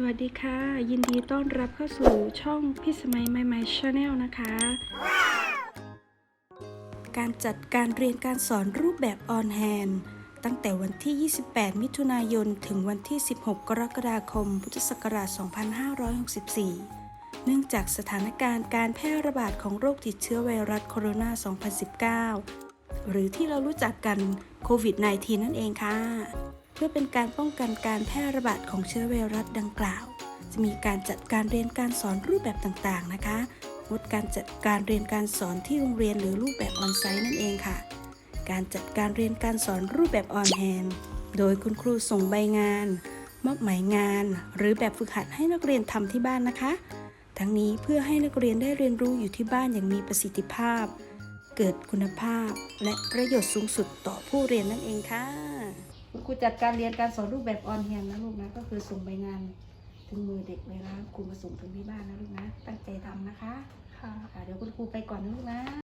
สวัสดีค่ะ ยินดีต้อนรับเข้าสู่ช่องพี่สมัยใหม่ๆชาแนลนะคะ การจัดการเรียนการสอนรูปแบบออนแฮนตั้งแต่วันที่ 28 มิถุนายน ถึงวันที่ 16 กรกฎาคม พุทธศักราช 2564 เนื่องจากสถานการณ์การแพร่ระบาดของโรคติดเชื้อไวรัสโคโรนา 2019 หรือที่เรารู้จักกันโควิด -19 นั่นเองค่ะ พื่อเป็นการป้องกันการแพร่ระบาดของเชื้อไวรัสดังกล่าว จะมีการจัดการเรียนการสอนรูปแบบต่างๆนะคะ งดการจัดการเรียนการสอนที่โรงเรียนหรือรูปแบบออนไซต์นั่นเองค่ะ การจัดการเรียนการสอนรูปแบบออนแฮนโดยคุณครูส่งใบงาน มอบหมายงาน หรือแบบฝึกหัดให้นักเรียนทำที่บ้านนะคะ ทั้งนี้เพื่อให้นักเรียนได้เรียนรู้อยู่ที่บ้านอย่างมีประสิทธิภาพ เกิดคุณภาพ และประโยชน์สูงสุดต่อผู้เรียนนั่นเองค่ะ คุณครูจัดการเรียนการสอนรูปแบบออนแฮนนะลูกนะ ก็คือส่งใบงานถึงมือเด็กเลยนะครูมาส่งถึงที่บ้านนะลูกนะ ตั้งใจทำนะคะค่ะค่ะ เดี๋ยวคุณครูไปก่อนนะลูกนะ